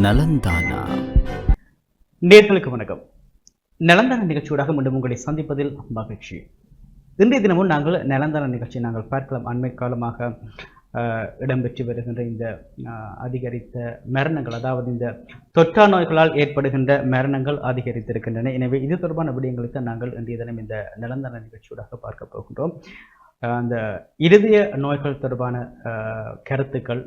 நலந்தானா? நேர்களுக்கு வணக்கம். நலந்தான நிகழ்ச்சியோடாக மீண்டும் உங்களை சந்திப்பதில் மகிழ்ச்சி. இன்றைய தினமும் நாங்கள் நலந்தான நிகழ்ச்சி நாங்கள் பார்க்கலாம். அண்மை காலமாக இடம்பெற்று வருகின்ற இந்த அதிகரித்த மரணங்கள் அதாவது இந்த தொற்றா நோய்களால் ஏற்படுகின்ற மரணங்கள் அதிகரித்திருக்கின்றன. எனவே இது தொடர்பான விடயங்களை தான் நாங்கள் இன்றைய தினம் இந்த நிலந்தர நிகழ்ச்சியோடாக பார்க்க போகின்றோம். அந்த இருதய நோய்கள் தொடர்பான கருத்துக்கள்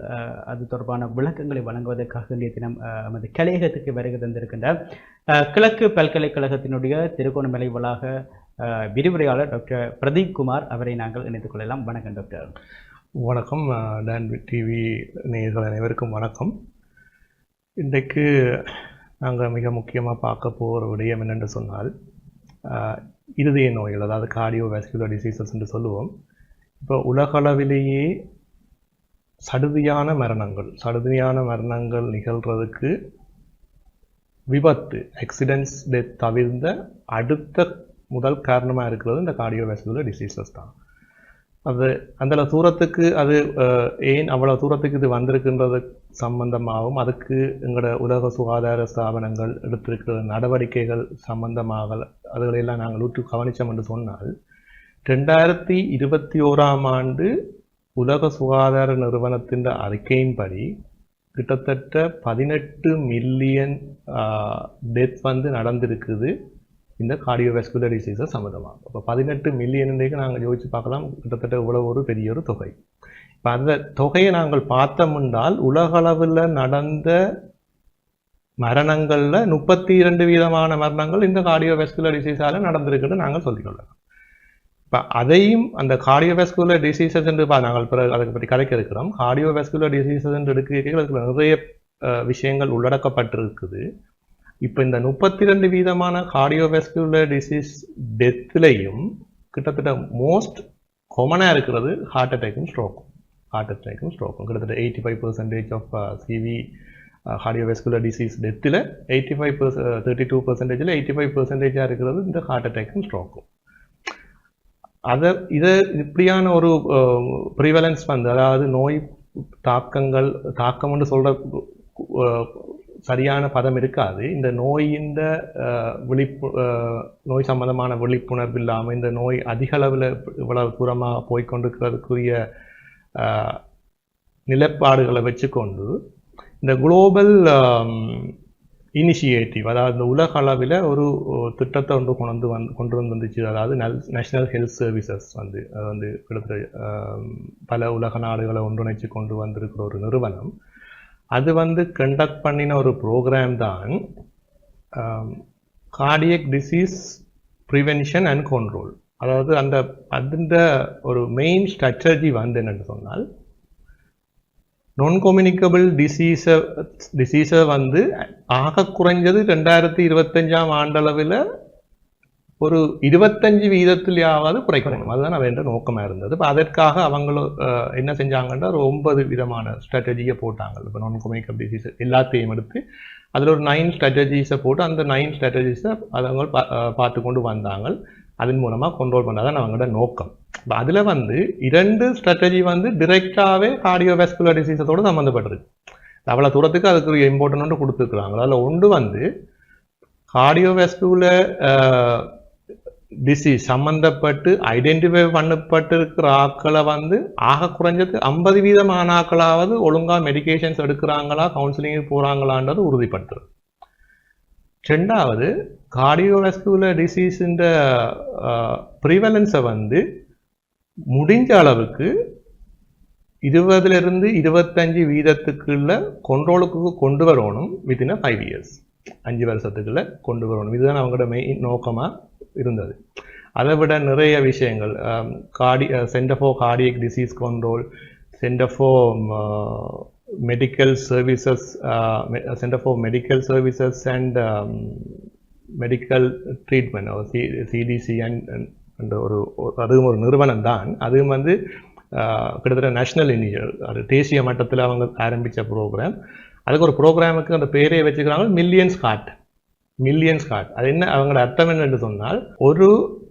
அது தொடர்பான விளக்கங்களை வழங்குவதற்காக இன்றைய தினம் நமது கலையகத்துக்கு வருகை தந்திருக்கின்ற கிழக்கு பல்கலைக்கழகத்தினுடைய திருகோணமலை வளாக விரிவுரையாளர் டாக்டர் பிரதீப் குமார் அவரை நாங்கள் இணைத்துக் கொள்ளலாம். வணக்கம் டாக்டர். வணக்கம் டான் டிவி நேயர்கள் அனைவருக்கும் வணக்கம். இன்றைக்கு நாங்கள் மிக முக்கியமாக பார்க்க போகிற விடயம் என்னென்று சொன்னால் இருதய நோய்கள் அதாவது கார்டியோ வேஸ்குலர் டிசீசஸ் என்று சொல்லுவோம். இப்போ உலகளவிலேயே சடுதியான மரணங்கள் சடுதியான மரணங்கள் நிகழ்கிறதுக்கு விபத்து ஆக்சிடென்ட்ஸ் டெத் தவிர்ந்த அடுத்த முதல் காரணமாக இருக்கிறது இந்த கார்டியோவேஸ்குலர் டிசீசஸ் தான். அது அந்த தூரத்துக்கு அது ஏன் அவ்வளோ தூரத்துக்கு இது வந்திருக்குன்றது சம்பந்தமாகவும் அதுக்கு எங்களோட உலக சுகாதார ஸ்தாபனங்கள் எடுத்திருக்கிற நடவடிக்கைகள் சம்பந்தமாக அதுகளையெல்லாம் நாங்கள் உற்று கவனித்தோம் என்று சொன்னால் ரெண்டாயிரத்தி இருபத்தி ஓராம் ஆண்டு உலக சுகாதார நிறுவனத்தின் அறிக்கையின்படி கிட்டத்தட்ட பதினெட்டு மில்லியன் டெத் வந்து நடந்திருக்குது இந்த கார்டியோவாஸ்குலர் டிசீஸை சம்மந்தமாக இப்போ பதினெட்டு மில்லியன் நாங்கள் யோசிச்சு பார்க்கலாம் கிட்டத்தட்ட இவ்வளோ ஒரு பெரிய ஒரு தொகை. இப்போ அந்த தொகையை நாங்கள் பார்த்தோம் என்றால் உலகளவில் நடந்த மரணங்களில் முப்பத்தி இரண்டு வீதமான மரணங்கள் இந்த கார்டியோவெஸ்குலர் டிசீஸால் நடந்திருக்குன்னு நாங்கள் சொல்லிக்கொள்ளலாம் இப்போ அதையும் அந்த கார்டியோவெஸ்குலர் டிசீசஸ் என்று பா- நாங்கள் பிறகு அதை பற்றி கதைக்க இருக்கிறோம். கார்டியோவெஸ்குலர் டிசீசஸ் என்று எடுக்கிறீர்கள் அதுக்கு நிறைய விஷயங்கள் உள்ளடக்கப்பட்டிருக்குது. இப்போ இந்த முப்பத்தி ரெண்டு வீதமான கார்டியோவெஸ்குலர் டிசீஸ் டெத்துலையும் கிட்டத்தட்ட மோஸ்ட் காமனாக இருக்கிறது ஹார்ட் அட்டாக்கும் ஸ்ட்ரோக்கும் ஹார்ட் அட்டாக்கும் ஸ்ட்ரோக்கும் கிட்டத்தட்ட eighty five percentage of CV cardiovascular disease டெத்தில் eighty five பர்ச தேர்ட்டி டூ பர்சன்டேஜில் எயிட்டி ஃபைவ் பர்சன்டேஜாக இருக்கிறது இந்த ஹார்ட் அட்டாக்கும் ஸ்ட்ரோக்கும் அதை இதை இப்படியான ஒரு uh, ப்ரிவலன்ஸ் வந்து அதாவது நோய் தாக்கங்கள் தாக்கம்னு சொல்ற uh, சரியான பதம் இருக்காது. இந்த நோயின் uh, விழிப்பு நோய் சம்பந்தமான விழிப்புணர்வு இல்லாமல் இந்த நோய் அதிக அளவில் இவ்வளவு தூரமாக போய்கொண்டிருக்கிறதுக்குரிய நிலைப்பாடுகளை வச்சுக்கொண்டு இந்த குளோபல் இனிஷியேட்டிவ் அதாவது இந்த உலக அளவில் ஒரு திட்டத்தை வந்து கொண்டு வந்து கொண்டு வந்து வந்துச்சு. அதாவது நேஷனல் ஹெல்த் சர்வீசஸ் வந்து அது வந்து கிட்டத்தட்ட பல உலக நாடுகளை ஒன்றிணைச்சு கொண்டு வந்திருக்கிற ஒரு நிறுவனம். அது வந்து கண்டக்ட் பண்ணின ஒரு ப்ரோக்ராம் தான் cardiac disease prevention and control அதாவது அந்த அந்த ஒரு மெயின் ஸ்ட்ராட்டஜி வந்து என்னென்னு சொன்னால் நான் கம்யூனிகபிள் டிசீஸை டிசீஸை வந்து ஆக குறைஞ்சது ரெண்டாயிரத்தி இருபத்தஞ்சாம் ஆண்டளவில் ஒரு இருபத்தஞ்சு வீதத்திலேயாவது குறைக்கணும். அதுதான் அவன் நோக்கமாக இருந்தது. இப்போ அதற்காக அவங்களும் அஹ், என்ன செஞ்சாங்கன்னா ஒரு ஒன்பது விதமான ஸ்ட்ராட்டஜியை போட்டாங்க. இப்போ நான் கம்யூனிகபிள் டிசீஸ் எல்லாத்தையும் எடுத்து அதில் ஒரு நைன் ஸ்ட்ராட்டஜிஸை போட்டு அந்த நைன் ஸ்ட்ராட்டஜிஸை அவங்க பார்த்து கொண்டு வந்தாங்க. அதன் மூலமாக கண்ட்ரோல் பண்ணாதான் அவங்களோட நோக்கம். இப்போ அதில் வந்து இரண்டு ஸ்ட்ராட்டஜி வந்து டிரெக்டாகவே கார்டியோவாஸ்குலர் டிசீஸத்தோடு சம்மந்தப்பட்டிருக்கு அவ்வளோ தூரத்துக்கு அதுக்கு ஒரு இம்பார்ட்டன்ட் கொடுத்துருக்குறாங்க. அதில் ஒன்று வந்து கார்டியோவாஸ்குலர் டிசீஸ் சம்மந்தப்பட்டு ஐடென்டிஃபை பண்ணப்பட்டிருக்கிற ஆக்களை வந்து ஆக குறைஞ்சது ஐம்பது வீதமான ஆட்களாவது ஒழுங்காக மெடிகேஷன்ஸ் எடுக்கிறாங்களா கவுன்சிலிங் போகிறாங்களான்றது உறுதிப்படுத்துறது. ரெண்டாவது கார்டியோவாஸ்குலர் டிசீஸின் ப்ரிவலன்ஸை வந்து முடிஞ்ச அளவுக்கு இருபதுலேருந்து இருபத்தஞ்சு வீதத்துக்குள்ள கண்ட்ரோலுக்கு கொண்டு வரணும் வித்தின் ஃபைவ் இயர்ஸ் அஞ்சு வருஷத்துக்குள்ள கொண்டு வரணும். இதுதான் அவங்களோட மெயின் நோக்கமாக இருந்தது. அதை விட நிறைய விஷயங்கள் கார்டி centre for cardiac disease control centre for medical services centre for medical services and medical treatment CDC and அந்த ஒரு அதுவும் ஒரு நிறுவனம் தான். அதுவும் வந்து கிட்டத்தட்ட நேஷனல் இனிஷியல் அது தேசிய மட்டத்தில் அவங்க ஆரம்பித்த ப்ரோக்ராம் அதுக்கு ஒரு ப்ரோக்ராமுக்கு அந்த பேரே வச்சுக்கிறாங்க மில்லியன்ஸ் கார்ட் மில்லியன்ஸ் கார்ட் அது என்ன அவங்களோட அர்த்தம் என்னென்று சொன்னால் ஒரு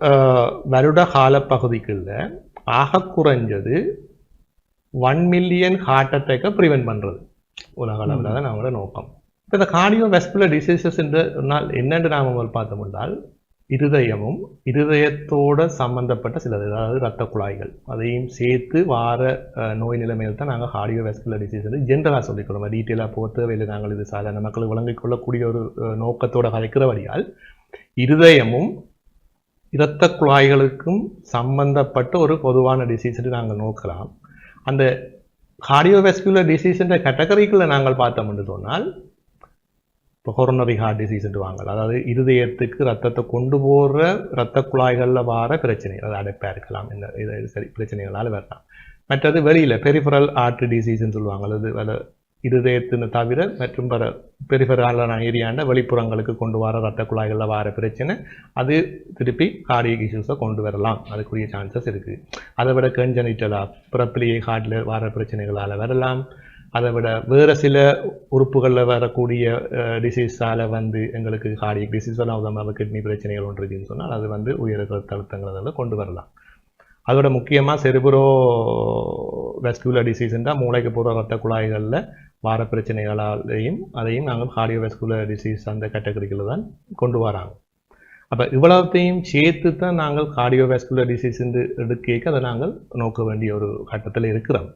ஆஹ், வருட காலப்பகுதிக்குள்ள ஆக குறைஞ்சது ஒன் மில்லியன் ஹார்ட் அட்டாக்கை ப்ரிவென்ட் பண்ணுறது உலக அளவில் தான் அவங்களோட நோக்கம். இப்ப இந்த கார்டியோ வெஸ்குலர் டிசீசஸ் என்று என்னென்று நாம் பார்த்தோம் என்றால் இருதயமும் இருதயத்தோட சம்பந்தப்பட்ட சிலது அதாவது இரத்த குழாய்கள். அதையும் சேர்த்து வார நோய் நிலைமையில் தான் நாங்கள் கார்டியோ வெஸ்குலர் டிசீஸ் வந்து ஜென்ரலாக சொல்லிக்கிறோம் டீட்டெயிலாக போக தேவையில்லை. நாங்கள் இது சாதாரண மக்கள் விளங்கிக் கொள்ளக்கூடிய ஒரு நோக்கத்தோட கலைக்கிறபடியால் இருதயமும் இரத்த குழாய்களுக்கும் சம்பந்தப்பட்ட ஒரு பொதுவான டிசீஸ் நாங்கள் நோக்கலாம். அந்த கார்டியோவெஸ்குலர் டிசீஸ்ன்ற கேட்டகரிக்குள்ள நாங்கள் பார்த்தோம் என்று சொன்னால் இப்போ கொரோனரி ஹார்ட் டிசீஸ் வாங்கலாம். அதாவது இருதயத்துக்கு ரத்தத்தை கொண்டு போகிற இரத்த குழாய்களில் வர பிரச்சனை அது அடைப்பாக இருக்கலாம் இந்த இது சரி பிரச்சனைகளால் வரலாம். மற்றது வெளியில் பெரிஃபரல் ஆர்ட்ரி டிசீஸ்ன்னு சொல்லுவாங்க அல்லது வேறு இருதயத்தின் தவிர மற்றும் பல பெரிஃபரலான ஏரியாண்ட வெளிப்புறங்களுக்கு கொண்டு வர ரத்த குழாய்களில் வர பிரச்சனை அது திருப்பி கார்டியக் இஷ்யூஸை கொண்டு வரலாம். அதுக்குரிய சான்சஸ் இருக்குது அதை விட கன்ஜனிட்டலாக பிறப்பிலேயே ஹார்ட்டில் வர பிரச்சனைகளால் வரலாம். அதை விட வேறு சில உறுப்புகளில் வரக்கூடிய டிசீஸால் வந்து எங்களுக்கு கார்டியக் டிசீஸ் எல்லாம் உதாரணமாக கிட்னி பிரச்சனைகள் ஒன்று இருக்குன்னு சொன்னால் அது வந்து உயர் ரத்த அழுத்தங்கள் அதெல்லாம் கொண்டு வரலாம். அதோட முக்கியமாக செரிபுரோ வெஸ்குலர் டிசீஸ்ன்றா மூளைக்கு போகிற ரத்த குழாய்களில் வார பிரச்சனைகளாலையும் அதையும் நாங்கள் கார்டியோவெஸ்குலர் டிசீஸ் அந்த கேட்டகரிக்கில் தான் கொண்டு வராங்க. அப்போ இவ்வளவுத்தையும் சேர்த்து தான் நாங்கள் கார்டியோ வெஸ்குலர் டிசீஸ் எடுக்க அதை நாங்கள் நோக்க வேண்டிய ஒரு கட்டத்தில் இருக்கிறோம்.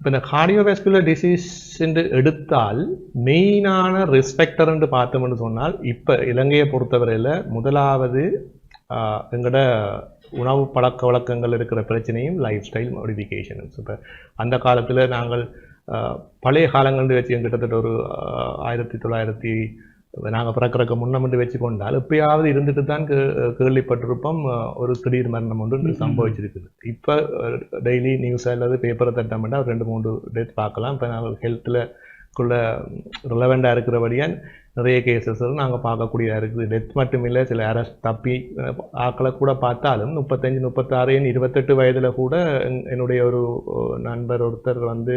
இப்போ இந்த கார்டியோவாஸ்குலர் டிசீஸ் என்று எடுத்தால் மெயினான ரெஸ்பெக்டர்ன்னு பார்த்தோம்னு சொன்னால் இப்போ இலங்கையை பொறுத்தவரையில் முதலாவது எங்களோட உணவு பழக்க வழக்கங்கள் இருக்கிற பிரச்சனையும் லைஃப் ஸ்டைல் மாடிஃபிகேஷன் இப்போ அந்த காலத்தில் நாங்கள் பழைய காலங்கள் வச்சு கிட்டத்தட்ட ஒரு ஆயிரத்தி தொள்ளாயிரத்தி நாங்கள் பிறக்கிறக்க முன்னமிட்டு வச்சு கொண்டால் எப்பயாவது இருந்துட்டு தான் கே- கேள்விப்பட்டிருப்போம். ஒரு திடீர் மரணம் ஒன்று சம்பவிச்சிருக்குது. இப்போ டெய்லி நியூஸ் அல்லது பேப்பரை தட்டமெண்டா ரெண்டு மூணு டேட் பார்க்கலாம். இப்போ நாங்கள் ஹெல்த்தில் குள்ள ரிலவெண்டாக இருக்கிறபடியாக நிறைய கேசஸ் நாங்கள் பார்க்கக்கூடியதாக இருக்குது. டெத் மட்டும் இல்லை சில அரெஸ்ட் தப்பி ஆக்களை கூட பார்த்தாலும் முப்பத்தஞ்சு முப்பத்தாறு இருபத்தெட்டு வயதில் கூட என்- என்னுடைய ஒரு நண்பர் ஒருத்தர் வந்து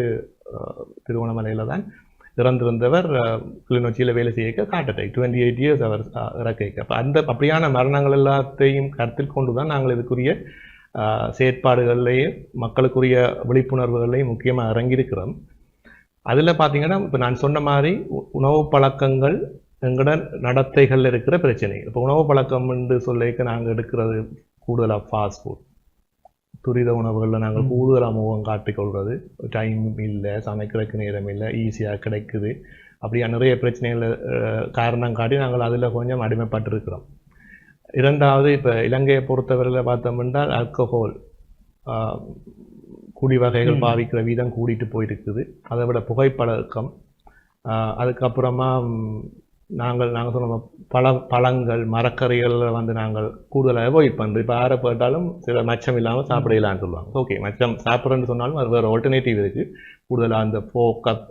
திருவண்ணாமலையில் தான் இறந்திருந்தவர் கிளிநொச்சியில் வேலை செய்ய காட்டத்தை டுவெண்ட்டி எயிட் இயர்ஸ் அவர் இறக்க. அப்போ அந்த அப்படியான மரணங்கள் எல்லாத்தையும் கருத்தில் கொண்டு தான் நாங்கள் இதுக்குரிய அஹ், செயற்பாடுகள்லையும் மக்களுக்குரிய விழிப்புணர்வுகள்லையும் முக்கியமாக இறங்கியிருக்கிறோம். அதில் பார்த்தீங்கன்னா இப்போ நான் சொன்ன மாதிரி உ- உணவு பழக்கங்கள் எங்களோட நடத்தைகளில் இருக்கிற பிரச்சனை இப்போ உணவு பழக்கம் என்று சொல்லிக்க நாங்கள் எடுக்கிறது கூடுதலாக ஃபாஸ்ட் ஃபுட் துரித உணவுகளில் நாங்கள் கூடுதலாக முகம் காட்டிக்கொள்வது. டைம் இல்லை சமைக்கிறதுக்கு நேரம் இல்லை ஈஸியாக கிடைக்குது. அப்படியா நிறைய பிரச்சனைகள் காரணம் காட்டி நாங்கள் அதில் கொஞ்சம் அடிமைப்பட்டிருக்கிறோம். இரண்டாவது இப்போ இலங்கையை பொறுத்தவரையில் பார்த்தோம் என்றால் ஆல்கஹால் குடி வகைகள். பாவிக்கிற வீதம் கூடிட்டு போயிருக்குது. அதை விட புகைப்பழக்கம் அதுக்கப்புறமா நாங்கள் நாங்கள் சொன்ன பழ பழங்கள் மரக்கறிகளில் வந்து நாங்கள் கூடுதலாக அவாய்ட் பண்ணுறோம் இப்போ யாரை போட்டாலும் சில மச்சம் இல்லாமல் சாப்பிடலான்னு சொல்லுவாங்க. ஓகே மச்சம் சாப்பிட்றேன்னு சொன்னாலும் அது வேறு ஆல்டர்னேட்டிவ் இருக்குது கூடுதலாக அந்த போக்கப்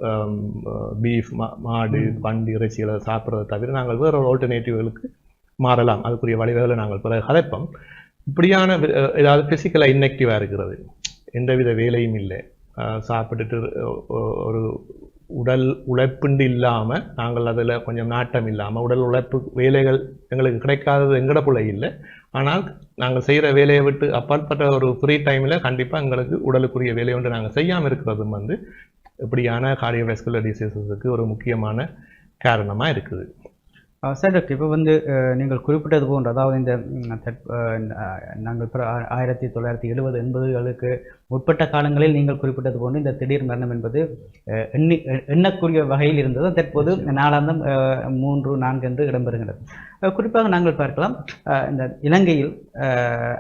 பீஃப் மாடு பண்டி இறைச்சிகளை சாப்பிட்றத தவிர நாங்கள் வேறு ஆல்டர்னேட்டிவ்களுக்கு மாறலாம். அதுக்குரிய வழிவகைகளை நாங்கள் பிறகு கதைப்போம். இப்படியான ஏதாவது ஃபிசிக்கலாக இன்னெக்டிவாக இருக்கிறது. எந்தவித வேலையும் இல்லை. சாப்பிட்டுட்டு ஒரு உடல் உழைப்புண்டு இல்லாமல் நாங்கள் அதில் கொஞ்சம் நாட்டம் இல்லாமல் உடல் உழைப்பு வேலைகள் எங்களுக்கு கிடைக்காதது எங்கட பிள்ளை இல்லை. ஆனால் நாங்கள் செய்கிற வேலையை விட்டு அப்பாற்பட்ட ஒரு ஃப்ரீ டைமில் கண்டிப்பாக எங்களுக்கு உடலுக்குரிய வேலையை ஒன்று நாங்கள் செய்யாமல் இருக்கிறதும் வந்து இப்படியான கார்டியோவாஸ்குலர் டிசீசஸுக்கு ஒரு முக்கியமான காரணமாக இருக்குது. சார் இப்போ வந்து நீங்கள் குறிப்பிட்டது போன்று அதாவது இந்த நாங்கள் ஆயிரத்தி தொள்ளாயிரத்தி எழுபது எண்பதுகளுக்கு முற்பட்ட காலங்களில் நீங்கள் குறிப்பிட்டது போன்று இந்த திடீர் மரணம் என்பது எண்ணி எண்ணக்கூடிய வகையில் இருந்தது. தற்போது நாளாந்தம் மூன்று நான்கு என்று இடம்பெறுகிறது. குறிப்பாக நாங்கள் பார்க்கலாம் இந்த இலங்கையில்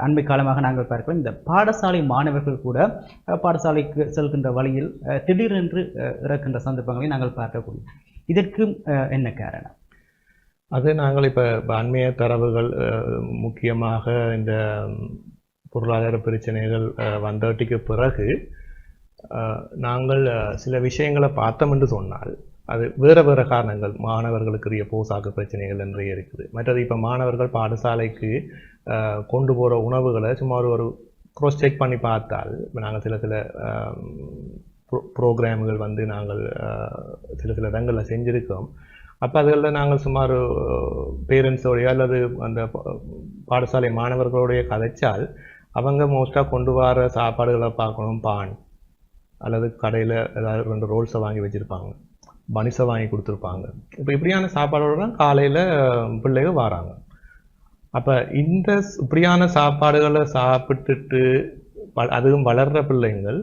அண்மை காலமாக நாங்கள் பார்க்கலாம். இந்த பாடசாலை மாணவர்கள் கூட பாடசாலைக்கு செல்கின்ற வழியில் திடீரென்று இறக்கின்ற சந்தர்ப்பங்களை நாங்கள் பார்க்கக்கூடிய இதற்கு அஹ், என்ன காரணம்? அது நாங்கள் இப்போ அண்மைய தரவுகள் முக்கியமாக இந்த பொருளாதார பிரச்சனைகள் வந்தவற்றுக்கு பிறகு நாங்கள் சில விஷயங்களை பார்த்தோம் என்று சொன்னால் அது வேறு வேறு காரணங்கள் மாணவர்களுக்குரிய போசாக்கு பிரச்சனைகள் நிறைய இருக்குது. மற்றது இப்போ மாணவர்கள் பாடசாலைக்கு கொண்டு போகிற உணவுகளை சுமார் ஒரு க்ரோஸ் செக் பண்ணி பார்த்தால் இப்போ நாங்கள் சில சில ப்ரோ ப்ரோக்ராம்கள் வந்து நாங்கள் சில சில இடங்களில் செஞ்சுருக்கோம். அப்போ அதில் நாங்கள் சுமார் பேரண்ட்ஸோடைய அல்லது அந்த பாடசாலை மாணவர்களுடைய கதைச்சால் அவங்க மோஸ்ட்டாக கொண்டு வர சாப்பாடுகளை பார்க்கணும் பான் அல்லது கடையில் ஏதாவது ரெண்டு ரோல்ஸை வாங்கி வச்சுருப்பாங்க பனிசை வாங்கி கொடுத்துருப்பாங்க. இப்போ இப்படியான சாப்பாடோட தான் காலையில் பிள்ளைகள் வராங்க. அப்போ இந்த இப்படியான சாப்பாடுகளை சாப்பிட்டுட்டு ப அதுவும் வளர்ற பிள்ளைங்கள்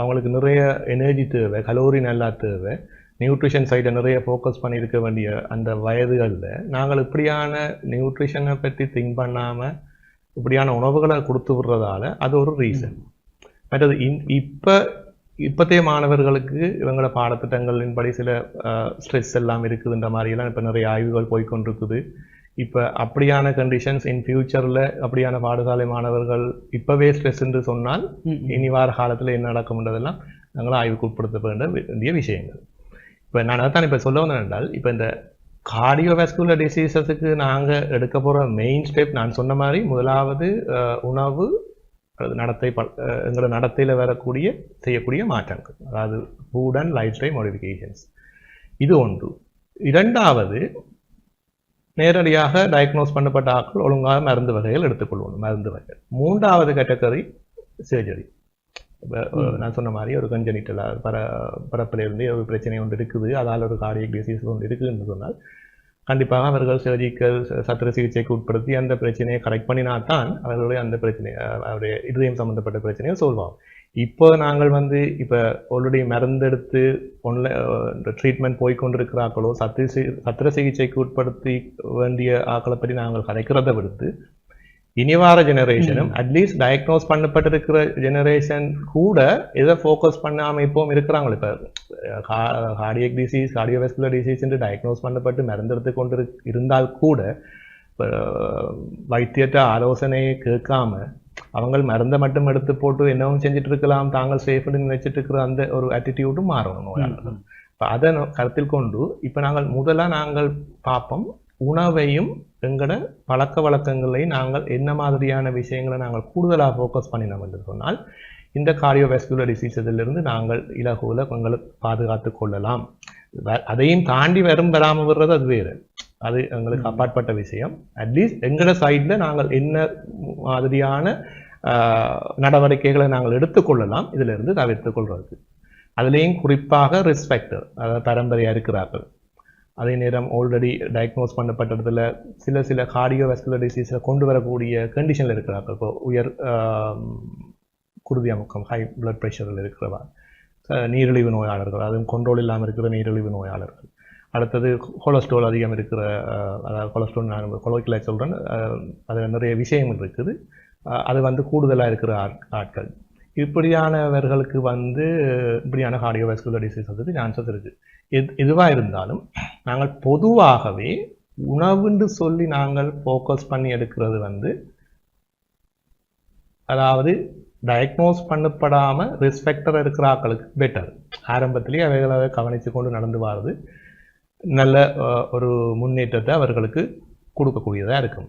அவங்களுக்கு நிறைய எனர்ஜி தேவை கலோரி நல்லா தேவை. நியூட்ரிஷன் சைடை நிறைய ஃபோக்கஸ் பண்ணியிருக்க வேண்டிய அந்த வயதுகளில் நாங்கள் இப்படியான நியூட்ரிஷனை பற்றி திங்க் பண்ணாமல் இப்படியான உணவுகளை கொடுத்து விடுறதால அது ஒரு ரீசன் மற்றது இன் இப்போ இப்போத்தைய மாணவர்களுக்கு இவங்களோட பாடத்திட்டங்களின்படி சில ஸ்ட்ரெஸ் எல்லாம் இருக்குதுன்ற மாதிரியெல்லாம் இப்போ நிறைய ஆய்வுகள் போய்க்கொண்டிருக்குது. இப்போ அப்படியான கண்டிஷன்ஸ் இன் ஃபியூச்சரில் அப்படியான பாடசாலை மாணவர்கள் இப்போவே ஸ்ட்ரெஸ் என்று சொன்னால். இனி வார காலத்தில் என்ன நடக்கும்ன்றதெல்லாம் நாங்கள் ஆய்வுக்கு உட்படுத்த வேண்டிய விஷயங்கள். இப்போ நான் அதான் இப்போ சொல்ல வந்தேன் என்றால் இப்போ இந்த கார்டியோவாஸ்குலர் டிசீசஸுக்கு நாங்கள் எடுக்க போகிற மெயின் ஸ்டெப் நான் சொன்ன மாதிரி முதலாவது உணவு அல்லது நடத்தை ப- எங்களோட நடத்தையில் வரக்கூடிய செய்யக்கூடிய மாற்றங்கள். அதாவது food and lifestyle modifications இது ஒன்று. இரண்டாவது நேரடியாக டயக்னோஸ் பண்ணப்பட்ட ஆட்கள் ஒழுங்காக மருந்து வகைகள் எடுத்துக்கொள்ளணும் மருந்து வகைகள். மூன்றாவது கேட்டகரி சர்ஜரி நான் சொன்ன மாதிரி ஒரு கஞ்சனிட்டல் பர பரப்பிலிருந்து ஒரு பிரச்சனை ஒன்று இருக்குது அதால் ஒரு கார்டியக் டிசீஸ் ஒன்று இருக்குதுன்னு சொன்னால் கண்டிப்பாக அவர்கள் சர்ஜிக்கல் சத்திர சிகிச்சைக்கு உட்படுத்தி அந்த பிரச்சனையை கரெக்ட் பண்ணினா தான் அவர்களுடைய அந்த பிரச்சனை அவருடைய இருதயம் சம்பந்தப்பட்ட பிரச்சனையை சொல்வ் ஆகும். இப்போ நாங்கள் வந்து இப்போ ஆல்ரெடி மருந்தெடுத்து ஒன்ல ட்ரீட்மெண்ட் போய் கொண்டிருக்கிற ஆக்களோ சத்திர சத்திர சிகிச்சைக்கு உட்படுத்தி வேண்டிய ஆக்களை பற்றி நாங்கள் கதைக்கிறத விடுத்து இனி வார ஜெனரேஷனும் அட்லீஸ்ட் டயக்னோஸ் பண்ணப்பட்டிருக்கிற ஜெனரேஷன் கூட இதை ஃபோக்கஸ் பண்ணாம இப்பவும் இருக்கிறாங்க இப்போ கார்டியக் டிசீஸ் கார்டியோவெஸ்குலர் டிசீஸ் என்று டயக்னோஸ் பண்ணப்பட்டு மருந்தெடுத்து கொண்டு இரு- இருந்தால் கூட வைத்தியற்ற ஆலோசனையை கேட்காம அவங்க மருந்தை மட்டும் எடுத்து போட்டு என்னவும் செஞ்சுட்டு இருக்கலாம் தாங்கள் சேஃப்னு நினைச்சிட்டு இருக்கிற அந்த ஒரு ஆட்டிடியூடும் மாறணும் நோயாளர்கள். இப்போ அதை கருத்தில் கொண்டு இப்போ நாங்கள் முதல்ல நாங்கள் பார்ப்போம் உணவையும் எங்களோட பழக்க வழக்கங்களையும் நாங்கள் என்ன மாதிரியான விஷயங்களை நாங்கள் கூடுதலாக ஃபோக்கஸ் பண்ணினோம் என்று சொன்னால் இந்த கார்டியோவாஸ்குலர் டிசீஸிலிருந்து நாங்கள் இலகுவில் எங்களை பாதுகாத்து கொள்ளலாம். அதையும் தாண்டி வரும் வராமல் வர்றது அது வேறு. அது எங்களுக்கு அப்பாற்பட்ட விஷயம். அட்லீஸ்ட் எங்களோட சைடில் நாங்கள் என்ன மாதிரியான நடவடிக்கைகளை நாங்கள் எடுத்துக்கொள்ளலாம் இதிலிருந்து தவிர்த்து கொள்றதுக்கு. அதுலேயும் குறிப்பாக ரிஸ்க் ஃபேக்டர் அதாவது பரம்பரையாக இருக்கிறார்கள். அதே நேரம் ஆல்ரெடி டயக்னோஸ் பண்ணப்பட்டதில் சில சில கார்டியோவெஸ்குலர் டிசீஸை கொண்டு வரக்கூடிய கண்டிஷனில் இருக்கிறார்கள். இப்போ உயர் குருதி அமுக்கம் ஹை பிளட் ப்ரெஷரில் இருக்கிறவா நீரிழிவு நோயாளர்கள் அதுவும் கண்ட்ரோல் இல்லாமல் இருக்கிற நீரிழிவு நோயாளர்கள். அடுத்தது கொலஸ்ட்ரால் அதிகம் இருக்கிற அதாவது கொலஸ்ட்ரால் நான் கொலோக்கில் சொல்கிறேன் அதில் நிறைய விஷயங்கள் இருக்குது. அது வந்து கூடுதலாக இருக்கிற ஆட்கள். இப்படியானவர்களுக்கு வந்து இப்படியான கார்டியோவாஸ்குலர் டிசீஸ் வந்து சான்சஸ் இருக்குது எது எதுவாக இருந்தாலும் நாங்கள் பொதுவாகவே உணவுன்னு சொல்லி நாங்கள் ஃபோக்கஸ் பண்ணி எடுக்கிறது வந்து அதாவது டயக்னோஸ் பண்ணப்படாமல் ரெஸ்பெக்டர் இருக்கிற ஆக்களுக்கு பெட்டர் ஆரம்பத்திலேயே அவைகளை கவனித்து கொண்டு நடந்து வர்றது நல்ல ஒரு முன்னேற்றத்தை அவர்களுக்கு கொடுக்கக்கூடியதாக இருக்கும்.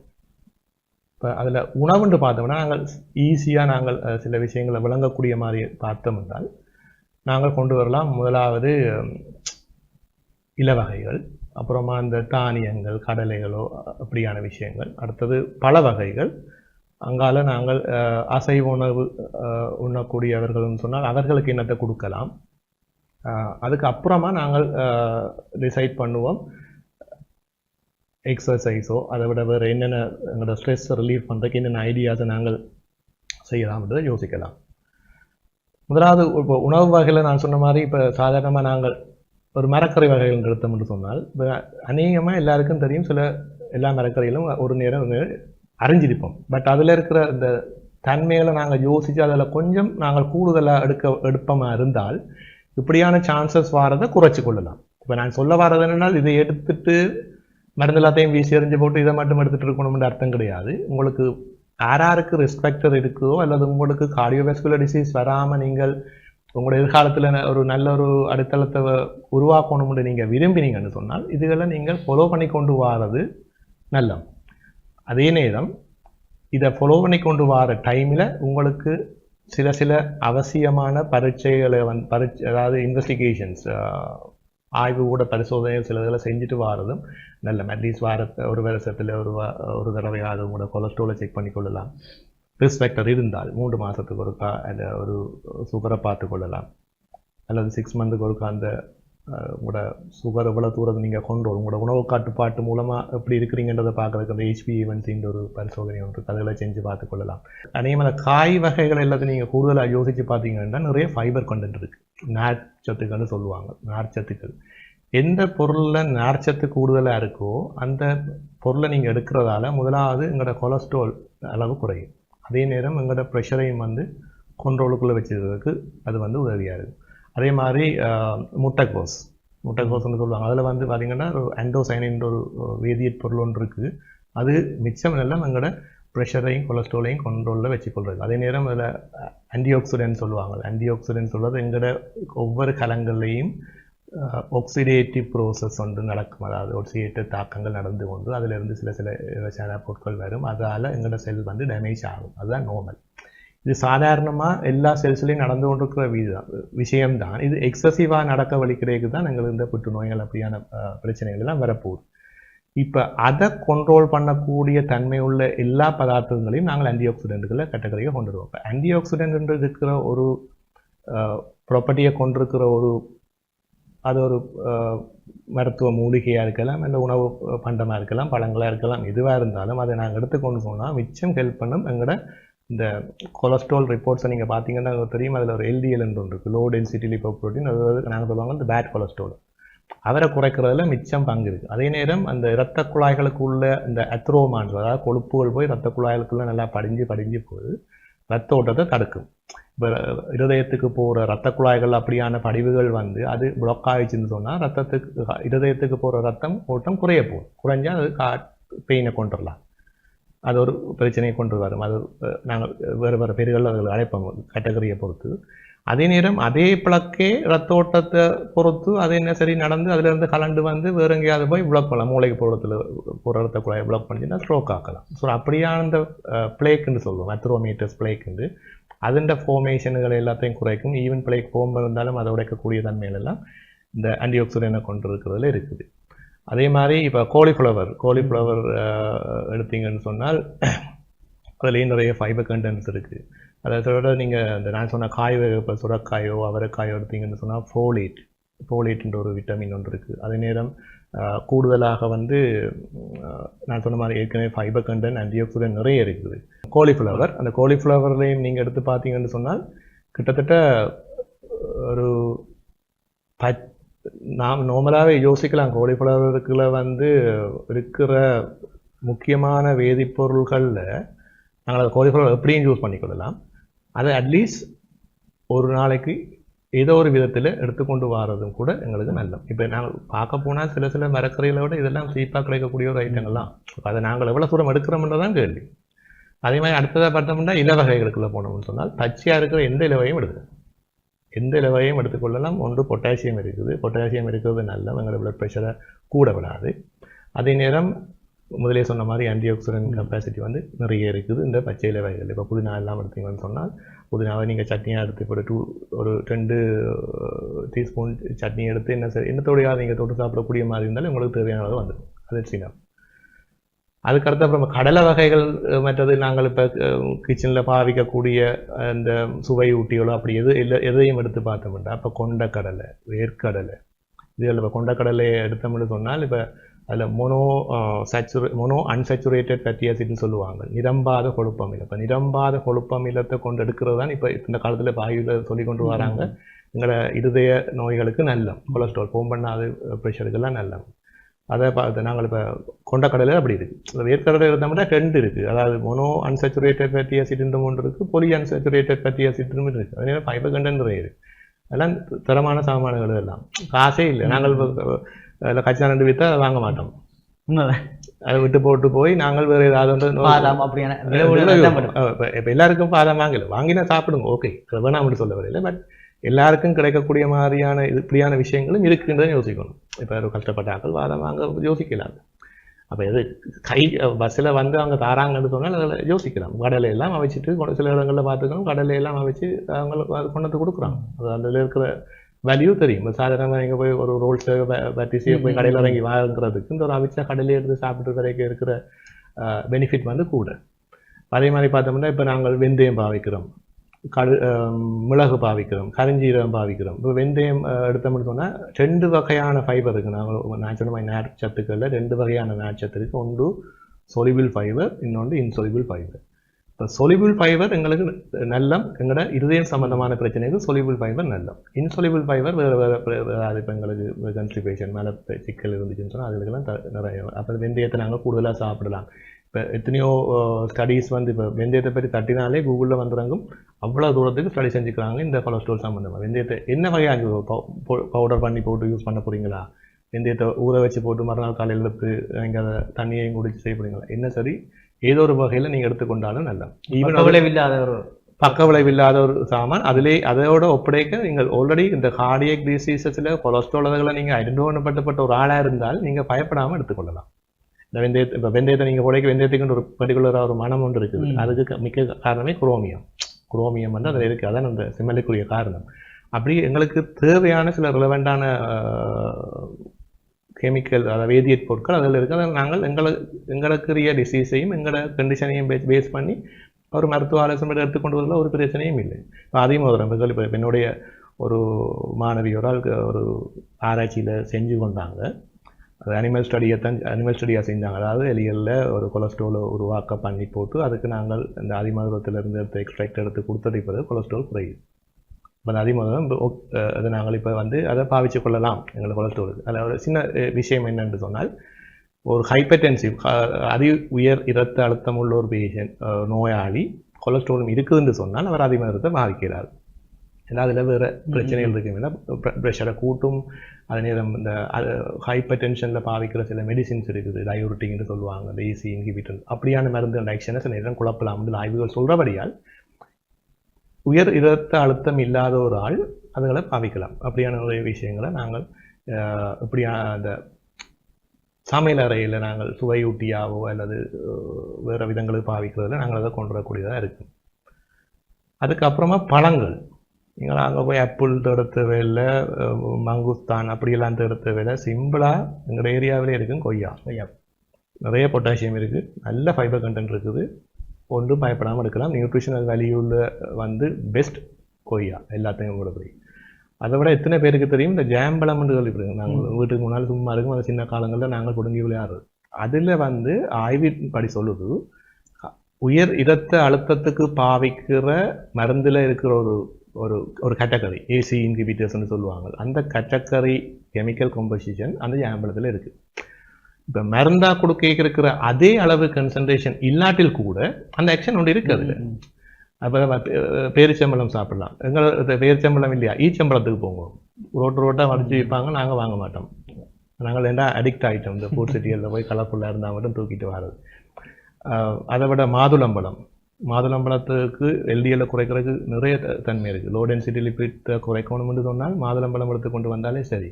இப்போ அதில் உணவுன்னு பார்த்தோம்னா நாங்கள் ஈஸியாக நாங்கள் அஹ், சில விஷயங்களை விளங்கக்கூடிய மாதிரி பார்த்தோம் என்றால் நாங்கள் கொண்டு வரலாம் முதலாவது இளவகைகள் இலவகைகள் அப்புறமா இந்த தானியங்கள் கடலைகளோ அப்படியான விஷயங்கள். அடுத்தது பல வகைகள். அங்கால நாங்கள் அஹ், அசைவ உணவு அஹ், உண்ணக்கூடியவர்கள்னு சொன்னால் அவர்களுக்கு என்னத்தை கொடுக்கலாம். அதுக்கு அப்புறமா நாங்கள் டிசைட் பண்ணுவோம். எக்ஸசைஸோ அதை விட வேறு என்னென்ன எங்களோட ஸ்ட்ரெஸ்ஸை ரிலீவ் பண்ணுறதுக்கு என்னென்ன ஐடியாஸை நாங்கள் செய்யலாம்ன்றதை யோசிக்கலாம். முதலாவது இப்போ உணவு வகையில் நான் சொன்ன மாதிரி இப்போ சாதாரணமாக நாங்கள் ஒரு மரக்கறி வகைகள் நிறுத்தம் என்று சொன்னால் இப்போ அநேகமாக எல்லாருக்கும் தெரியும் சில எல்லா மரக்கறிகளும் ஒரு நேரம் அறிஞ்சிருப்போம் பட் அதில் இருக்கிற இந்த தன்மைகளை நாங்கள் யோசித்து அதில் கொஞ்சம் நாங்கள் கூடுதலாக எடுக்க எடுப்பமாக இருந்தால் இப்படியான சான்சஸ் வாரதை குறைச்சி கொள்ளலாம். இப்போ நான் சொல்ல வர்றது என்னென்னா இதை எடுத்துட்டு மருந்து எல்லாத்தையும் வீசி எறிஞ்சு போட்டு இதை மட்டும் எடுத்துகிட்டு இருக்கணும்னு அர்த்தம் கிடையாது. உங்களுக்கு யாராருக்கு ரெஸ்பெக்டர் இருக்குதோ அல்லது உங்களுக்கு கார்டியோவாஸ்குலர் டிசீஸ் வராமல் நீங்கள் உங்களோட எதிர்காலத்தில் ஒரு நல்ல ஒரு அடித்தளத்தை உருவாக்கணும்னு நீங்கள் விரும்பினீங்கன்னு சொன்னால் இதுகளை நீங்கள் ஃபாலோ பண்ணி கொண்டு வாரது நல்லம். அதே நேரம் இதை ஃபாலோ பண்ணி கொண்டு வர டைமில் உங்களுக்கு சில சில அவசியமான பரீட்சைகளை வந்து பரீட்சை அதாவது இன்வெஸ்டிகேஷன்ஸ் ஆய்வு கூட பரிசோதனை சில இதில் செஞ்சுட்டு வாரதும் நல்ல அட்லீஸ்ட் வாரத்தை ஒரு வருஷத்தில் ஒரு வா- ஒரு தடவையாவது உங்களோட கொலஸ்ட்ரோலை செக் பண்ணி கொள்ளலாம். ரிஸ்பெக்டர் இருந்தால் மூன்று மாதத்துக்கு ஒருக்கா அந்த ஒரு சூப்பரை பார்த்து கொள்ளலாம். அல்லது சிக்ஸ் மந்த்துக்கு ஒருக்கா அந்த உங்களோட சுகர் எவ்வளோ தூரத்தை நீங்கள் கொண்டு வரும் உங்களோட உணவு கட்டுப்பாட்டு மூலமாக எப்படி இருக்கிறீங்கன்றதை பார்க்கறதுக்கு அந்த ஹெச்பி ஈவென்ட்ஸின்ற ஒரு பரிசோதனை ஒன்று இருக்கு. அதில் செஞ்சு பார்த்துக்கொள்ளலாம் அதேமாதிரி காய் வகைகள் எல்லாத்தையும் நீங்கள் கூடுதலாக யோசித்து பார்த்தீங்கன்னா நிறைய ஃபைபர் கண்டென்ட் இருக்குது நார்ச்சத்துக்கள்னு சொல்லுவாங்க நார்ச்சத்துக்கள் எந்த பொருளில் நார்ச்சத்து கூடுதலாக இருக்கோ அந்த பொருளை நீங்கள் எடுக்கிறதால முதலாவது எங்களோட கொலஸ்ட்ரால் அளவு குறையும். அதே நேரம் எங்களோட ப்ரெஷரையும் வந்து கண்ட்ரோலுக்குள்ளே வச்சுக்கிறதுக்கு அது வந்து உதவியாக இருக்குது அதே மாதிரி முட்டைக்கோஸ். முட்டைக்கோஸ்னு சொல்லுவாங்க. அதில் வந்து பார்த்திங்கன்னா ஒரு ஆண்டோசைனின்ற ஒரு வேதியியற் பொருள் ஒன்று இருக்குது அது மிச்சம் எல்லாம் எங்களோட ப்ரெஷரையும் கொலஸ்ட்ராலையும் கண்ட்ரோலில் வச்சுக்கொள்றது. அதே நேரம் அதில் ஆன்டிஆக்சிடென்ட் சொல்லுவாங்க. ஆன்டிஆக்சிடென்ட் சொல்கிறது எங்களோட ஒவ்வொரு கலங்கள்லையும் ஆக்சிடேட்டிவ் ப்ரோசஸ் ஒன்று நடக்கும். அதாவது ஒக்சிடேட்டிவ் தாக்கங்கள் நடந்து கொண்டு அதிலிருந்து சில சில ரசாயன பொருட்கள் வரும். அதால் எங்களோட செல் வந்து டேமேஜ் ஆகும். அதுதான் நார்மல் இது சாதாரணமாக எல்லா செல்ஸ்லையும் நடந்து கொண்டிருக்கிற வீதம் விஷயம்தான். இது எக்ஸசிவாக நடக்க வலிக்கிறதுக்கு தான் எங்களுக்கு இந்த புற்றுநோய்கள் அப்படியான பிரச்சனைகள் எல்லாம் வரப்போகுது. இப்போ அதை கண்ட்ரோல் பண்ணக்கூடிய தன்மை உள்ள எல்லா பதார்த்தங்களையும் நாங்கள் ஆன்டிஆக்சிடென்ட்களை கேட்டகரியாக கொண்டு வருவோம். இப்போ ஆன்டிஆக்சிடென்ட் இருக்கிற ஒரு ப்ராப்பர்ட்டியை கொண்டிருக்கிற ஒரு அது ஒரு மருத்துவ மூலிகையாக இருக்கலாம் இல்லை உணவு பண்டமாக இருக்கலாம் பழங்களாக இருக்கலாம் எதுவாக இருந்தாலும் அதை நாங்கள் எடுத்துக்கொண்டு போனால் மிச்சம் ஹெல்ப் பண்ணும் எங்களோட இந்த கொலஸ்ட்ரால் ரிப்போர்ட்ஸை நீங்கள் பார்த்தீங்கன்னா தெரியும் அதில் ஒரு எல்டிஎல் ஒன்று இருக்குது லோ டென்சிட்டி லிப்போ ப்ரோட்டீன் அது நாங்கள் சொல்லுவாங்க? இந்த பேட் கொலஸ்ட்ரால் அவரை குறைக்கிறதுல மிச்சம் பங்கு இருக்குது அதே நேரம் அந்த இரத்த குழாய்களுக்குள்ள இந்த அத்ரோமான்ஸ் அதாவது கொழுப்புகள் போய் இரத்த குழாய்களுக்குள்ள நல்லா படிஞ்சு படிஞ்சு போகுது. ரத்த ஓட்டத்தை தடுக்கும். இப்போ இருதயத்துக்கு போகிற ரத்த குழாய்கள் அப்படியான படிவுகள் வந்து அது பிளாக் ஆகிடுச்சுன்னு சொன்னால் ரத்தத்துக்கு இருதயத்துக்கு போகிற ரத்தம் ஓட்டம் குறைய போகும் குறைஞ்சா அது கா பெயினை கொண்டு வரலாம் அது ஒரு பிரச்சனையை கொண்டு வரும். அது நாங்கள் வேறு வேறு பேர்களில் அவர்கள் அழைப்போம் கேட்டகரியை பொறுத்து. அதே நேரம் அதே பிளக்கே ரத்த ஓட்டத்தை பொறுத்து அது என்ன சரி நடந்து அதிலிருந்து கலண்டு வந்து வேறு எங்கேயாவது போய் பிளாக் பண்ணலாம். மூளைக்கு போகிறதுல ஒரு ரத்த குழாயை பிளாக் பண்ணிச்சுன்னா ஸ்ட்ரோக் ஆக்கலாம். ஸோ அப்படியான அந்த பிளேக்குன்னு சொல்லுவோம் அத்ரோமீட்டர்ஸ் பிளேக்குண்டு அதுண்ட ஃபார்மேஷன்கள் எல்லாத்தையும் குறைக்கும். ஈவன் பிளேக் ஃபோம் இருந்தாலும் அதை உடைக்கக்கூடிய தன்மையிலெல்லாம் இந்த இந்த ஆன்டிஆக்சிடென்ட்டை கொண்டு இருக்கிறதுல இருக்குது. அதே மாதிரி இப்போ கோலிஃப்ளவர் கோலிஃப்ளவர் எடுத்தீங்கன்னு சொன்னால் அதுலேயும் நிறைய ஃபைபர் கண்டென்ட்ஸ் இருக்குது அதை விட நீங்கள் இந்த நான் சொன்ன காய் இப்போ சுரக்காயோ அவரைக்காயோ எடுத்தீங்கன்னு சொன்னால் ஃபோலேட் ஃபோலேட்ன்ற ஒரு விட்டமின் ஒன்று இருக்குது அதே நேரம் கூடுதலாக வந்து நான் சொன்ன மாதிரி ஏற்கனவே ஃபைபர் கண்டென்ட் ஆன்டிஆக்சிடென்ட் நிறைய இருக்குது. கோலிஃப்ளவர் அந்த கோலிஃப்ளவர்லையும் நீங்கள் எடுத்து பார்த்தீங்கன்னு சொன்னால் கிட்டத்தட்ட ஒரு பத் நாம் நார்மலாகவே யோசிக்கலாம். கோலிஃப்ளவருக்குள்ள வந்து இருக்கிற முக்கியமான வேதிப்பொருள்களில் நாங்கள் அதை கோலிஃப்ளவர் எப்படியும் யூஸ் பண்ணிக்கொள்ளலாம். அதை அட்லீஸ்ட் ஒரு நாளைக்கு ஏதோ ஒரு விதத்தில் எடுத்துக்கொண்டு வர்றதும் கூட எங்களுக்கு நல்லது. இப்போ நாங்கள் பார்க்க போனால் சில சில மரக்கறிகளை விட இதெல்லாம் சீப்பாக கிடைக்கக்கூடிய ஒரு ஐட்டங்கள்லாம் அதை நாங்கள் எவ்வளோ தூரம் எடுக்கிறோம்ன்றதான் கேள்வி. அதே மாதிரி அடுத்ததாக பார்த்தோம்னா இல வகைகளுக்குள்ளே போனோம்னு சொன்னால் பச்சையாக இருக்கிற எந்த இலவையும் எடுக்கிறோம் எந்த இலவையும் எடுத்துக்கொள்ளலாம் ஒன்று பொட்டாசியம் இருக்குது. பொட்டாசியம் இருக்கிறது நல்ல எங்களோட பிளட் ப்ரெஷரை கூட விடாது. அதே நேரம் முதலே சொன்ன மாதிரி ஆன்டிஆக்சிடென்ட் கெப்பாசிட்டி வந்து நிறைய இருக்குது. இந்த பச்சை இலவைகள் இப்போ புதினா எல்லாம் எடுத்தீங்கன்னு சொன்னால் புதினாவை நீங்கள் சட்னியாக எடுத்து இப்போ டூ ஒரு ரெண்டு டீஸ்பூன் சட்னி எடுத்து என்ன செய்- என்னத்தோடையாவது நீங்கள் தொட்டு சாப்பிடக்கூடிய மாதிரி இருந்தாலும் உங்களுக்கு தேவையான அளவு வந்துடும். அது சீனா. அதுக்கடுத்து அப்புறம் கடலை வகைகள் மற்றது நாங்கள் இப்போ கிச்சனில் பாவிக்கக்கூடிய அந்த சுவை ஊட்டிகளோ அப்படி எது இல்லை எதையும் எடுத்து பார்த்தோம்னா இப்போ கொண்டக்கடலை வேர்க்கடலை. இதில் இப்போ கொண்டக்கடலையை எடுத்தோம்னு சொன்னால் இப்போ அதில் mono saturate mono unsaturated fatty ஆசிட்னு சொல்லுவாங்க. நிரம்பாத கொழுப்பமிலம் இப்போ நிரம்பாத கொழுப்பமிலத்தை கொண்டு எடுக்கிறது தான் இப்போ இந்த காலத்தில் பாயில் சொல்லி கொண்டு வராங்க. எங்களோட இருதய நோய்களுக்கு நல்ல கொலஸ்ட்ரால் ஃபோம் பண்ணாத ப்ரெஷருக்கெல்லாம் நல்ல அதை பார்த்து நாங்கள் இப்போ கொண்டக்கடலை அப்படி இருக்குது வேர்க்கடலை இருந்தோம்னா ரெண்டு இருக்குது அதாவது மொனோ அன்சேச்சுரேட்டட் ஃபேட்டி ஆசிட்ன்ற ஒன்று இருக்குது பொலி அன்சேச்சுரேட்டட் ஃபேட்டி ஆசிட்னு இருக்குது அதே நேரம் ஃபைபர் கண்டென்ட் நிறைய இருக்குது அதெல்லாம் தரமான சாமான்கள் எல்லாம். காசே இல்லை. நாங்கள் அதில் கச்சா ரெண்டு விற்றா வாங்க மாட்டோம். அதை விட்டு போட்டு போய் நாங்கள் வேறு ஏதாவது. இப்போ எல்லாருக்கும் பாதாம் வாங்கல. வாங்கினா சாப்பிடுங்க. ஓகே. வேணாம் சொல்ல வரையில பட் எல்லாருக்கும் கிடைக்கக்கூடிய மாதிரியான இது இப்படியான விஷயங்களும் இருக்குன்றதை யோசிக்கணும். இப்போ ஒரு கஷ்டப்பட்ட ஆட்கள் பாதாம் வாங்க யோசிக்கலாம். அப்போ எது கை பஸ்ஸில் வந்து அவங்க தாராங்கன்னு சொன்னால் அதில் யோசிக்கலாம். கடலை எல்லாம் அவைச்சிட்டு கொண்டு சில இடங்களில் பார்த்துக்கணும். கடலை எல்லாம் அவைச்சு அவங்களுக்கு அது கொண்டு வந்து கொடுக்குறாங்க. அது அதில் இருக்கிற வேல்யூ தெரியும். இப்போ சாதாரணமாக நீங்கள் போய் ஒரு ரோல்ஸ் பட்டிஸியை போய் கடையில் இறங்கி வாங்குறதுக்கு இந்த ஒரு அவிச்ச கடலையை எடுத்து சாப்பிட்டு வரைக்கும் இருக்கிற பெனிஃபிட் வந்து கூட. அதே மாதிரி பார்த்தோம்னா இப்போ நாங்கள் வெந்தயம் பாவிக்கிறோம். கடு மிளகு பாவிக்கிறோம் கரிஞ்சீரகம் பாவிக்கிறோம். இப்போ வெந்தயம் எடுத்தோம்னு சொன்னால் ரெண்டு வகையான ஃபைபர் இருக்குது நாங்கள் நான் சொன்ன மாதிரி நார்ச்சத்துக்களில் ரெண்டு வகையான நார்ச்சத்து இருக்குது ஒன்று சொலிபிள் ஃபைபர் இன்னொன்று இன்சொலிபிள் ஃபைபர் இப்போ சொலிபிள் ஃபைபர் எங்களுக்கு நல்லம். எங்களோட இருதயம் சம்மந்தமான பிரச்சனைக்கு சொலிபிள் ஃபைபர் நல்லம். இன்சொலிபிள் ஃபைபர் வேறு வேறு வேறு அது இப்போ எங்களுக்கு கன்ஸ்டிபேஷன் மேலே சிக்கல் இருந்துச்சுன்னு சொன்னால் அதுக்கெல்லாம் த- நிறைய. அப்போ வெந்தயத்தை நாங்கள் கூடுதலாக சாப்பிடலாம். இப்போ எத்தனையோ ஸ்டடீஸ் வந்து இப்போ வெந்தயத்தை பற்றி தட்டினாலே கூகுளில் வந்துறங்கும். அவ்வளோ தூரத்துக்கு ஸ்டடி செஞ்சுக்கிறாங்க. இந்த கொலஸ்ட்ரால் சம்மந்தமாக வெந்தயத்தை என்ன வகையாக பவுடர் பண்ணி போட்டு யூஸ் பண்ண போறீங்களா? வெந்தயத்தை ஊற வச்சு போட்டு மறுநாள் காலையில் எடுத்து நீங்கள் அதை தண்ணியையும் குடிச்சு செய்ய போறீங்களா? என்ன சரி? ஏதோ ஒரு வகையில் நீங்கள் எடுத்துக்கொண்டாலும் நல்லா ஈவன் விளைவில்லாத ஒரு பக்க விளைவில்லாத ஒரு சாமான். அதிலே அதோட ஒப்படைக்க நீங்கள் ஆல்ரெடி இந்த கார்டியக் டிசீசஸில் கொலஸ்ட்ரால் அதுகளை நீங்கள் ஐடென்டிஃபை ஒரு ஆளாக இருந்தால் நீங்கள் பயப்படாமல் எடுத்துக்கொள்ளலாம். இந்த வெந்தயத்தை இப்போ வெந்தயத்தை நீங்கள் உடைக்க வெந்தயத்துக்கு ஒரு பர்டிகுலராக ஒரு மனம் ஒன்று இருக்குது. அதுக்கு மிக்க காரணமே குரோமியம். குரோமியம் வந்து அதில் இருக்குது அதான் அந்த சிம்மலுக்குரிய காரணம். அப்படி எங்களுக்கு தேவையான சில ரிலவெண்டான கெமிக்கல் அதாவது வேதியியற் பொருட்கள் அதில் இருக்குது அதை நாங்கள் எங்களுக்கு எங்களுக்குரிய டிசீஸையும் எங்களோட கண்டிஷனையும் பேஸ் பேஸ் பண்ணி ஒரு மருத்துவ ஆலோசனை எடுத்துக்கொண்டு வரல. ஒரு பிரச்சனையும் இல்லை. இப்போ அதையும் ஒரு இப்போ இப்போ என்னுடைய ஒரு மாணவி ஒரு ஆள் ஒரு ஆராய்ச்சியில் செஞ்சு கொண்டாங்க. அது அனிமல் ஸ்டடியை தான் அனிமல் ஸ்டடியாக செஞ்சாங்க. அதாவது எலிகளில் ஒரு கொலஸ்ட்ரோலை உருவாக்க பண்ணி போட்டு அதுக்கு நாங்கள் இந்த அதிமதுரத்திலிருந்து எடுத்து எக்ஸ்ட்ராக்ட் எடுத்து கொடுத்தது பிறகு கொலஸ்ட்ரால் குறையுது. இப்போ அந்த அதிமதுரம் அதை நாங்கள் இப்போ வந்து அதை பாவிச்சு கொள்ளலாம் எங்களை கொலஸ்ட்ரோலுக்கு அதில் ஒரு சின்ன விஷயம் என்னென்று சொன்னால் ஒரு ஹைப்பர்டென்சிவ் அதி உயர் இரத்த அழுத்தம் உள்ள ஒரு பேஷண்ட் நோயாளி கொலஸ்ட்ராலும் இருக்குதுன்னு சொன்னால் அவர் அதிமதுரத்தை பாவிக்கிறார். ஏன்னா அதில் வேறு பிரச்சனைகள் இருக்குன்னா ப்ரெஷரை கூட்டும் அதே நேரம் இந்த ஹைப்பர் டென்ஷனில் பாவிக்கிற சில மெடிசின்ஸ் இருக்குது டயோரிட்டிங்னு சொல்லுவாங்க இந்த ஈசி இன்ஹிபிட்டர் அப்படியான மருந்து ஆக்ஷனை சில நேரம் குழப்பலாம் ஆய்வுகள் சொல்கிறபடியால் உயர் இரத்த அழுத்தம் இல்லாத ஒரு ஆள் அதுகளை பாவிக்கலாம். அப்படியான ஒரு விஷயங்களை நாங்கள் இப்படியான அந்த சமையல் அறையில் நாங்கள் சுவையூட்டியாவோ அல்லது வேறு விதங்களுக்கு பாவிக்கிறதுல நாங்கள் அதை கொண்டு வரக்கூடியதாக இருக்கு அதுக்கப்புறமா பழங்கள். நீங்கள் அங்கே போய் ஆப்பிள் தேட தேவையில்லை அஹ், மங்குஸ்தான் அப்படியெல்லாம் தேட தேவையில்லை. சிம்பிளாக எங்கள் ஏரியாவிலே இருக்கும் கொய்யா. கொய்யா. நிறைய பொட்டாசியம் இருக்குது நல்ல ஃபைபர் கண்டென்ட் இருக்குது. ஒன்றும் பயப்படாமல் எடுக்கலாம். நியூட்ரிஷனல் வேல்யூவில் வந்து பெஸ்ட் கொய்யா. எல்லாத்தையும் கூட போய். அதை விட எத்தனை பேருக்கு தெரியும்? இந்த ஜாம்பழம்னு கேள்விப்படுங்க நாங்கள் வீட்டுக்கு முன்னால் சும்மா இருக்கும். அந்த சின்ன காலங்களில் நாங்கள் கொடுங்கி விளையாடுறது. அதில் வந்து ஆய்வின் படி சொல்லுது. உயர் இரத்த அழுத்தத்துக்கு பாவிக்கிற மருந்தில் இருக்கிற ஒரு ஒரு ஒரு கேட்டகரி ஏசி இன்ஹிபிட்டர்ஸ்னு சொல்லுவாங்க. அந்த கேட்டகரி கெமிக்கல் கம்போசிஷன் அந்த ஜாம்பழத்தில் இருக்குது இப்போ மருந்தா கொடுக்க இருக்கிற அதே அளவு கன்சன்ட்ரேஷன் இல்லாட்டில் கூட அந்த ஆக்ஷன் ஒன்று இருக்கு அதுல. அப்போ பேரிச்சம்பழம் சாப்பிடலாம். எங்களை பேரிச்சம்பழம் இல்லையா? ஈச்சம்பழத்துக்கு போங்க ரோட்டு ரோட்டாக வடிச்சு விற்பாங்க நாங்கள் வாங்க மாட்டோம். நாங்கள் என்ன அடிக்ட் ஆகிட்டோம் இந்த ஃபுட் சிட்டிகளில் போய் கலர்ஃபுல்லாக இருந்தால் மட்டும் தூக்கிட்டு வர்றது. அதை விட மாதுளம்பழம். மாதுளம்பழத்துக்கு எல்டிஎல்ல குறைக்கிறதுக்கு நிறைய தன்மை இருக்குது லோ டென்சிட்டி லிப்பிட்டை குறைக்கணும்னு சொன்னால் மாதுளம்பழம் எடுத்து கொண்டு வந்தாலே சரி.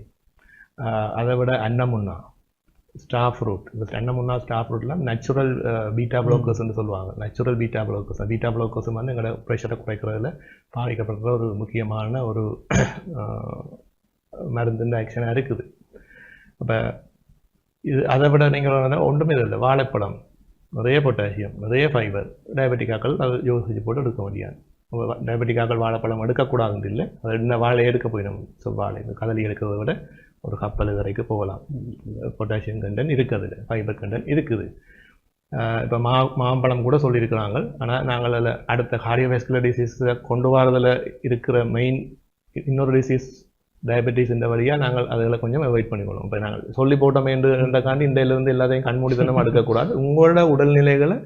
அதை விட அன்னமுன்னா ஸ்டார் ஃப்ரூட் இந்த அன்னமுன்னா ஸ்டார் ஃப்ரூட்லாம் நேச்சுரல் பீட்டா ப்ளோக்கர்ஸ்னு சொல்லுவாங்க. Natural beta blockers beta blockers வந்து எங்களோட ப்ரெஷரை குறைக்கிறதுல பாதிக்கப்படுற ஒரு முக்கியமான ஒரு ஆஹ், ஆக்ஷனாக இருக்குது. அப்போ இது அதை விட நீங்கள் ஒன்றுமே இல்லை. வாழைப்பழம். நிறைய பொட்டாசியம் நிறைய ஃபைபர் டயபெட்டிக்காக்கள் அது யோசிச்சு போட்டு எடுக்க முடியாது டயபெட்டிக்காக்கள் வாழைப்பழம் எடுக்கக்கூடாதுன்னு இல்லை. அது என்ன வாழை எடுக்க போயிடும். ஸோ வாழை இந்த கதலி எடுக்கிறத விட ஒரு கப்பல் வரைக்கும் போகலாம். பொட்டாசியம் கண்டன் இருக்குது. அதில் ஃபைபர் கண்டன் இருக்குது இப்போ மா மாம்பழம் கூட சொல்லியிருக்கிறாங்க. ஆனால் நாங்கள் அதில் அடுத்த கார்டியோவாஸ்குலர் டிசீஸை கொண்டு வரதில் இருக்கிற மெயின் இன்னொரு டிசீஸ் டயபெட்டிஸ் இந்த வழியாக நாங்கள் அதில் கொஞ்சம் அவாய்ட் பண்ணிக்கணும் இப்போ நாங்கள் சொல்லி போட்டோமேன்றக்காண்டி இந்த இருந்து எல்லாத்தையும் கண்மூடித்தனம் எடுக்கக்கூடாது உங்களோட உடல்நிலைகளை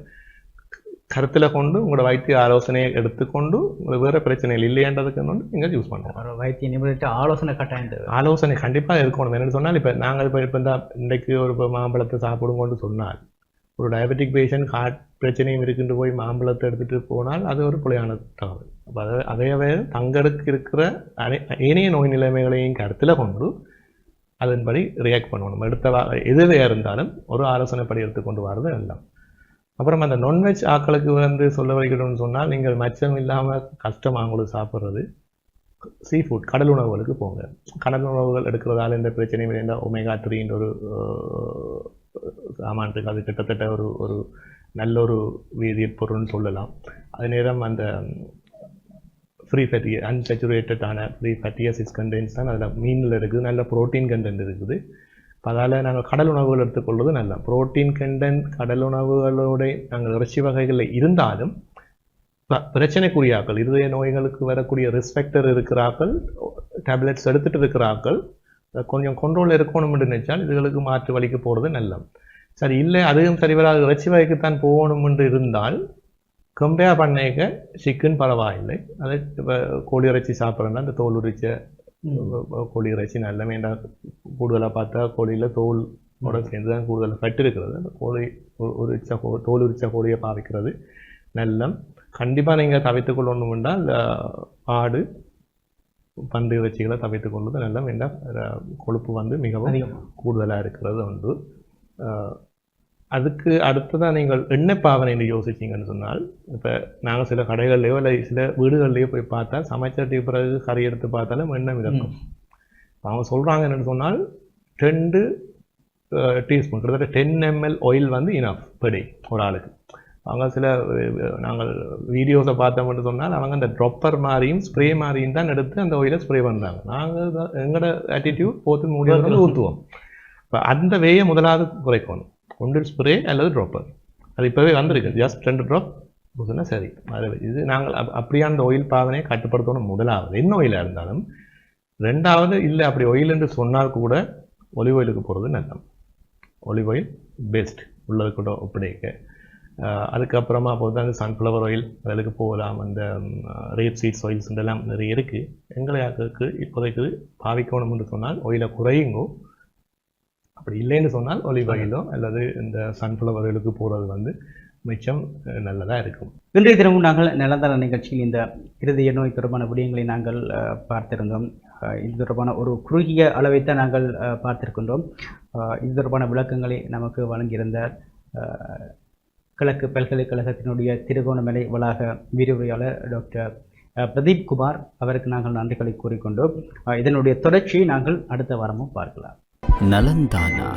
கருத்தில் கொண்டு உங்களோட வைத்திய ஆலோசனையை எடுத்துக்கொண்டு உங்களுக்கு வேறு பிரச்சனைகள் இல்லையன்றதுக்கு வந்து நீங்கள் யூஸ் பண்ணுவோம். வைத்திய நிபுணர்கிட்ட ஆலோசனை கட்டாயம் தேவை. ஆலோசனை கண்டிப்பாக இருக்கணும். என்னென்னு சொன்னால் இப்போ நாங்கள் இப்போ இப்போ இந்த இன்றைக்கு ஒரு மாம்பழத்தை சாப்பிடுங்கன்னு சொன்னால் ஒரு டயபெட்டிக் பேஷண்ட் ஹார்ட் பிரச்சனையும் இருக்குன்னு போய் மாம்பழத்தை எடுத்துகிட்டு போனால் அது ஒரு பிழையான தகவல் அப்போ அதை அதையவே தங்களுக்கு இருக்கிற அனை ஏனைய நோய் நிலைமைகளையும் கருத்தில் கொண்டு அதன்படி ரியாக்ட் பண்ணணும் எடுத்த எதுவே இருந்தாலும் ஒரு ஆலோசனைப்படி எடுத்துக்கொண்டு வர்றது எல்லாம் அப்புறம் அந்த நான்வெஜ் ஆக்களுக்கு வந்து சொல்ல வைக்கணும்னு சொன்னால் நீங்கள் மச்சம் இல்லாமல் கஷ்டம் அவங்களுக்கு சாப்பிட்றது சீ ஃபுட் கடல் உணவுகளுக்கு போங்க கடல் உணவுகள் எடுக்கிறதால எந்த பிரச்சனையும் இல்லை ஒமேகா த்ரீன்ற ஒரு சாமான் இருக்குது அது கிட்டத்தட்ட ஒரு ஒரு நல்ல ஒரு வேதியியற் பொருள்னு சொல்லலாம். அதே நேரம் அந்த ஃப்ரீ ஃபேட்டி அன்சேச்சுரேட்டடான ஃப்ரீ ஃபேட்டி ஆசிட்ஸ் கண்டென்ட்ஸ் தான் அதில் மீனில் இருக்குது. நல்ல ப்ரோட்டீன் கண்டென்ட் இருக்குது. அதால் நாங்கள் கடல் உணவுகள் எடுத்துக்கொள்வது நல்ல புரோட்டீன் கண்டென்ட் கடல் உணவுகளோட நாங்கள் இறைச்சி வகைகளில் இருந்தாலும் பிரச்சனைக்குரியாக்கள் இருதய நோய்களுக்கு வரக்கூடிய ரிஸ்பெக்டர் இருக்கிறார்கள் டேப்லெட்ஸ் எடுத்துட்டு இருக்கிறார்கள் கொஞ்சம் கண்ட்ரோல் இருக்கணும்னு நினைச்சால் இதுகளுக்கு மாற்று வழிக்கு போகிறது நல்லது. சரி இல்லை அதுவும் சரி வராது இறைச்சி வகைக்குத்தான் போகணும் என்று இருந்தால் கம்பேர் பண்ணிக்க சிக்கன் பரவாயில்லை அதை இப்ப கோழி இறைச்சி சாப்பிட்றேன்னா அந்த தோல் உரிச்ச கோழி இறைச்சி நல்ல வேண்டாம் கூடுதலாக பார்த்தா கோழியில் தோலோட சேர்ந்து தான் கூடுதல் ஃபட் இருக்கிறது. அந்த கோழி உரிச்ச கோ தோல் உரிச்ச கோழியை பாவிக்கிறது நல்ல கண்டிப்பாக நீங்கள் தவித்துக் கொள்ளணும் என்றால் ஆடு பன்றி இறைச்சிகளை தவித்துக் கொள்வது நல்ல வேண்டாம் கொழுப்பு வந்து மிகவும் கூடுதலாக இருக்கிறது ஒன்று. அஹ், அதுக்கு அடுத்ததான் நீங்கள் எண்ணெய் பாவனை என்று யோசிச்சீங்கன்னு சொன்னால் இப்போ நாங்கள் சில கடைகள்லையோ இல்லை சில வீடுகள்லையோ போய் பார்த்தா சமைச்சட்டி பிறகு கறி எடுத்து பார்த்தாலும் எண்ணெய் மிதக்கும் அவங்க சொல்கிறாங்க என்னன்னு சொன்னால் ரெண்டு டீஸ்பூன் கிட்டத்தட்ட டென் எம்எல் ஆயில் வந்து இனஃப் படி ஒரு ஆளுக்கு. அவங்க சில நாங்கள் வீடியோஸை பார்த்தோம்னு சொன்னால் அவங்க அந்த ட்ராப்பர் மாதிரியும் ஸ்ப்ரே மாதிரியும் தான் எடுத்து அந்த ஆயிலை ஸ்ப்ரே பண்ணுறாங்க நாங்கள் எங்களோட ஆட்டிடியூட் போத்து மூடி ஊற்றுவோம் இப்போ அந்த வேயை முதலாவது குறைக்கணும். ஒன்று ஸ்ப்ரே அல்லது ட்ராப்பர் அது இப்போவே வந்திருக்கு ஜஸ்ட் ரெண்டு ட்ராப் ஊற்றினா சரி. அது இது நாங்கள் அப்- அப்படியே அந்த ஒயில் பாவனையை கட்டுப்படுத்தணும் முதலாவது. என்ன ஒயிலாக இருந்தாலும் ரெண்டாவது இல்லை அப்படி ஒயில் என்று சொன்னால் கூட ஒலிவ் ஆயிலுக்கு போகிறது நல்லது. ஒலிவ் ஆயில் பெஸ்ட் உள்ளது கூட ஒப்படைக்க. அதுக்கப்புறமா போது சன்ஃப்ளவர் ஆயில் அதுக்கு போகலாம். அந்த ரேப் சீட்ஸ் ஆயில்ஸ் இதெல்லாம் நிறைய இருக்குது எங்களையாக்கு இப்போதைக்கு பாவிக்கணும் சொன்னால் ஆயிலை குறையுங்கோ அப்படி இல்லைன்னு சொன்னால் ஒலிவ் அல்லது இந்த சன்ஃப்ளவர்களுக்கு போகிறது வந்து மிச்சம் நல்லதாக இருக்கும். இன்றைய தினமும் நாங்கள் நிலந்தர நிகழ்ச்சியில் இந்த இருதய நோய் தொடர்பான விடயங்களை நாங்கள் பார்த்திருந்தோம். இது தொடர்பான ஒரு குறுகிய அளவைத்தான் நாங்கள் பார்த்திருக்கின்றோம். இது தொடர்பான விளக்கங்களை நமக்கு வழங்கியிருந்த கிழக்கு பல்கலைக்கழகத்தினுடைய திருகோணமலை வளாக விரிவுரையாளர் டாக்டர் பிரதீப் குமார் அவருக்கு நாங்கள் நன்றிகளை கூறிக்கொண்டோம். இதனுடைய தொடர்ச்சியை நாங்கள் அடுத்த வாரமும் பார்க்கலாம். நலந்தானா